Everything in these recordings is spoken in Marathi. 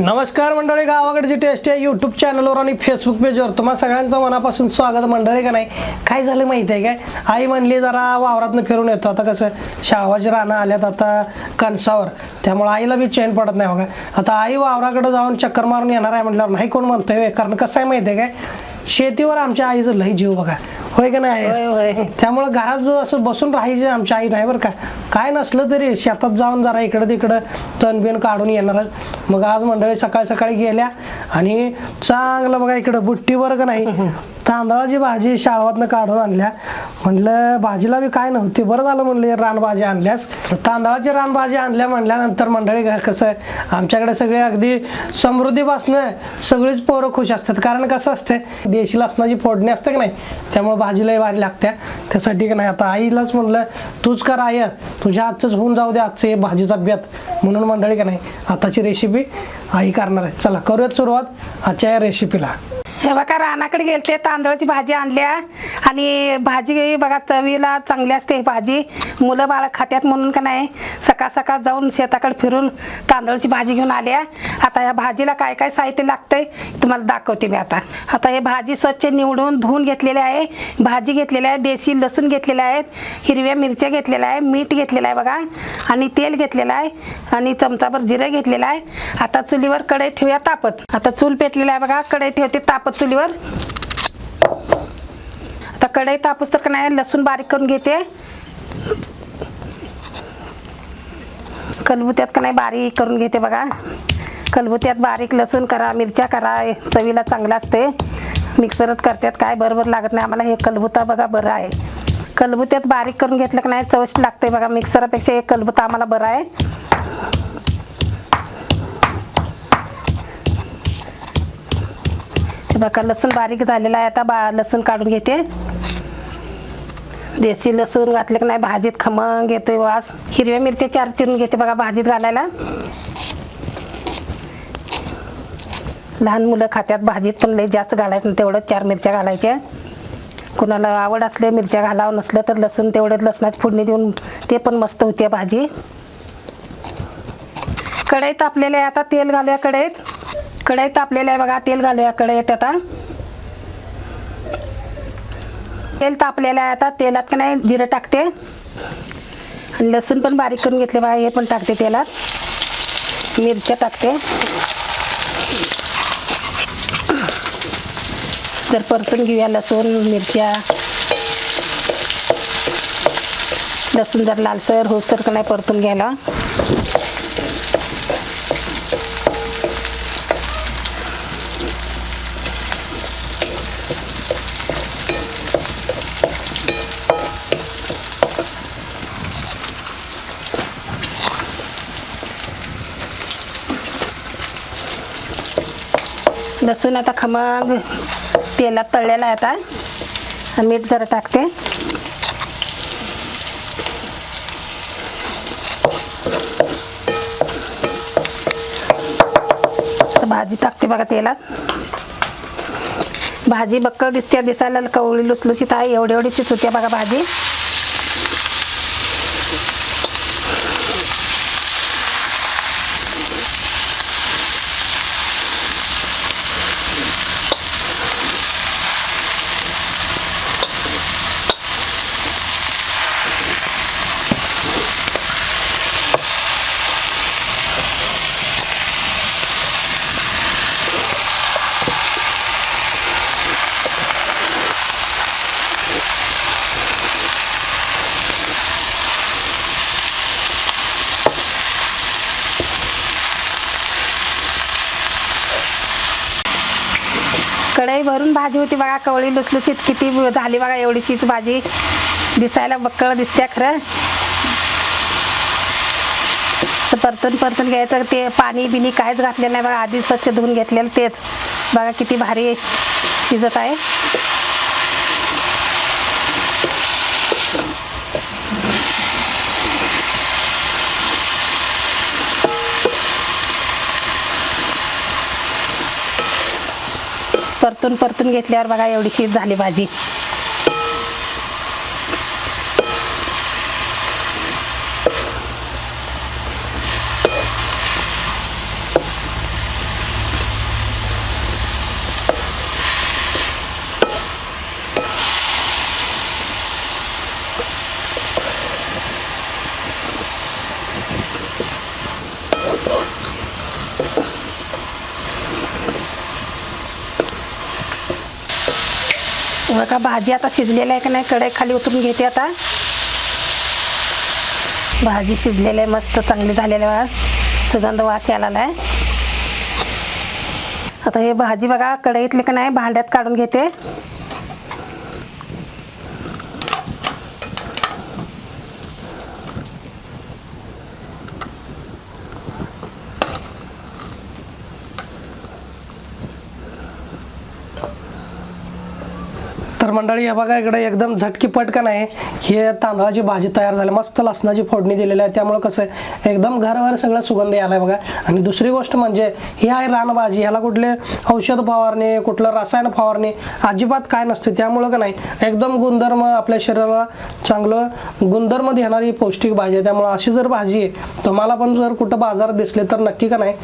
नमस्कार मंडळी गावाकडची टेस्ट आहे यूट्यूब चॅनलवर आणि फेसबुक पेजवर तुम्हा सगळ्यांचं मनापासून स्वागत मंडळी का नाही? काय झालं माहिती आहे काय? आई म्हणली जरा वावरातनं फिरून येतो. आता कसं शाळवाची रानं आल्यात आता कणसावर. त्यामुळे आईला बी चैन पडत नाही बघा. आता आई वावराकडे जाऊन चक्कर मारून येणार आहे म्हटल्यावर नाही कोण म्हणतोय कारण कसं आहे माहिती आहे काय? शेतीवर आमच्या आईचं लई जीव बघा. होय का नाही? त्यामुळं घरात जो असं बसून राहायचे आमच्या आई नाही बरं का. काय नसलं तरी शेतात जाऊन जरा इकडं तिकडं तणबिन काढून येणारच मग आज मंडळी सकाळी सकाळी गेल्या आणि चांगलं बघा इकडं बुट्टीवर का नाही? तांदळाची भाजी शाळातनं काढून आणल्या. म्हणलं भाजीला बी काय नव्हती बरं झालं म्हणलं रानभाजी आणल्यास. तांदळाची रानभाजी आणल्या म्हणल्यानंतर मंडळी कसं आहे, आमच्याकडे सगळे अगदी समृद्धीपासनं सगळीच पोरं खुश असतात. कारण कसं असते देशी लसणाची फोडणी असते की नाही त्यामुळे भाजीलाही भारी लागत्या. त्यासाठी की नाही आता आईलाच म्हणलं तूच कर आय तुझ्या आजच होऊन जाऊ दे हे भाजीचा बेत म्हणून मंडळी का नाही आताची रेसिपी आई करणार आहे. चला करूयात सुरुवात आजच्या या रेसिपीला हे बघा रानाकडे गेलते तांदळाची भाजी आणल्या. आणि भाजी बघा चवीला चांगली असते भाजी. मुलं बाळ खात्यात म्हणून का नाही सकाळ सकाळ जाऊन शेताकडे फिरून तांदळाची भाजी घेऊन आल्या. आता या भाजीला काय काय साहित्य लागतंय तुम्हाला दाखवते मी आता. आता हे भाजी स्वच्छ निवडून धुवून घेतलेली आहे. भाजी घेतलेली आहे देशी लसूण घेतलेले आहेत हिरव्या मिरच्या घेतलेल्या आहे मीठ घेतलेलं आहे बघा. आणि तेल घेतलेलं आहे आणि चमचाभर जिरं घेतलेलं आहे. आता चुलीवर कढई ठेवूया तापत. आता चूल पेटलेला आहे बघा कढई ठेवते तापत. चुलीवर आता कढई तापूस तर का नाही लसूण बारीक करून घेते. कलबुत्यात का नाही बारीक करून घेते बघा. कलबुत्यात बारीक लसूण करा मिरच्या करा चवीला चांगलं असते. मिक्सरच करतात काय बरोबर लागत नाही. आम्हाला हे कलबुता बघा बरं आहे. कलबुत्यात बारीक करून घेतलं का नाही चवश लागते बघा. मिक्सरापेक्षा एक कलबुता आम्हाला बरं आहे. बघा लसूण बारीक झालेला आहे. आता बा लसूण काढून घेते. देशी लसूण घातले की नाही भाजीत खमंग येतोय वास. हिरव्या मिरच्या चार चिरून घेते बघा भाजीत घालायला. लहान मुलं खात्यात भाजीत पण लई जास्त घालायचं नाही, तेवढं चार मिरच्या घालायच्या. कुणाला आवड असले मिरच्या घालावं नसलं तर लसूण तेवढं लसणाची फोडणी देऊन ते पण मस्त होते भाजी. कढईत आपल्याला आता तेल घालूया कढईत. कढईत तापलेलं आहे बघा तेल घालूया कढईत आता. तेल तापलेलं आहे आता तेलात का नाही जिरं टाकते. आणि लसूण पण बारीक करून घेतले बघा हे पण टाकते तेलात. मिरच्या टाकते. जर परतून घेऊया लसूण मिरच्या. लसूण जर लालसर होसर का नाही परतून घ्यायला. लसूण आता खमंग तेलात तळलेला आहे आता. मीठ जरा टाकते. भाजी टाकते बघा तेलात. भाजी बक्कळ दिसते दिसायला कवळी लुसलुशीत आहे एवढी एवढीशीच होते बघा भाजी. लई भरून भाजी होती बघा कवळी लुसलुसीत किती झाली बघा एवढीशीच भाजी. दिसायला बक्कळ दिसत्या खरं. परतून परतून घ्यायचं ते पाणी बिनी काहीच घातलेलं नाही बघा आधी स्वच्छ धुवून घेतलेलं तेच. बघा किती भारी शिजत आहे. परतून परतून घेतल्यावर बघा एवढी शीत झाली भाजी. बघा भाजी आता शिजलेली आहे का नाही कढई खाली उतरून घेते आता. भाजी शिजलेली आहे मस्त चांगली झालेली आहे सुगंध वास यायला आहे आता हे भाजी बघा कढईतली का नाही भांड्यात काढून घेते. तर मंडळी हे बघा इकडे एकदम झटकी पटकन आहे. हे तांदळाची भाजी तयार झाली. मस्त लसणाची फोडणी दिलेली आहे. त्यामुळे कसं आहे एकदम घरवर सगळं सुगंध यायला बघा. आणि दुसरी गोष्ट म्हणजे ही आहे रानभाजी ह्याला कुठले औषध फवारणी कुठलं रसायन फवारणी अजिबात काय नसते. त्यामुळं का नाही एकदम गुणधर्म आपल्या शरीराला चांगलं गुणधर्म देणारी पौष्टिक भाजी आहे. त्यामुळे अशी जर भाजी आहे तुम्हाला पण जर कुठं बाजारात दिसले तर नक्की का नाही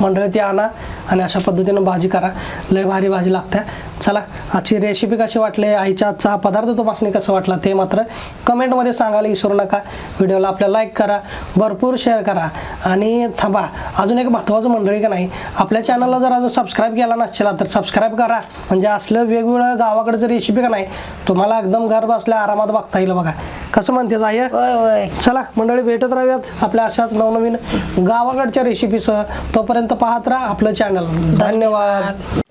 मंडळी ती आणा आणि अशा पद्धतीनं भाजी करा. लय भारी भाजी लागते. चला आजची रेसिपी कशी वाटली आईच्या आजचा हा पदार्थ तपासणी कसं वाटला ते मात्र कमेंटमध्ये सांगायला विसरू नका. व्हिडिओला आपल्या लाईक करा भरपूर शेअर करा आणि थांबा अजून एक महत्त्वाचं मंडळी का नाही आपल्या चॅनलला जर अजून सबस्क्राईब केला नसेल तर सबस्क्राईब करा. म्हणजे असलं वेगवेगळं गावाकडचं रेसिपी का नाही तुम्हाला एकदम घर बसल्या आरामात बघता येईल बघा. कसं म्हणते होय चला मंडळी भेटत राहूयात आपल्या अशाच नवनवीन गावाकडच्या रेसिपीसह तोपर्यंत पाहत राहा आपलं चॅनल धन्यवाद.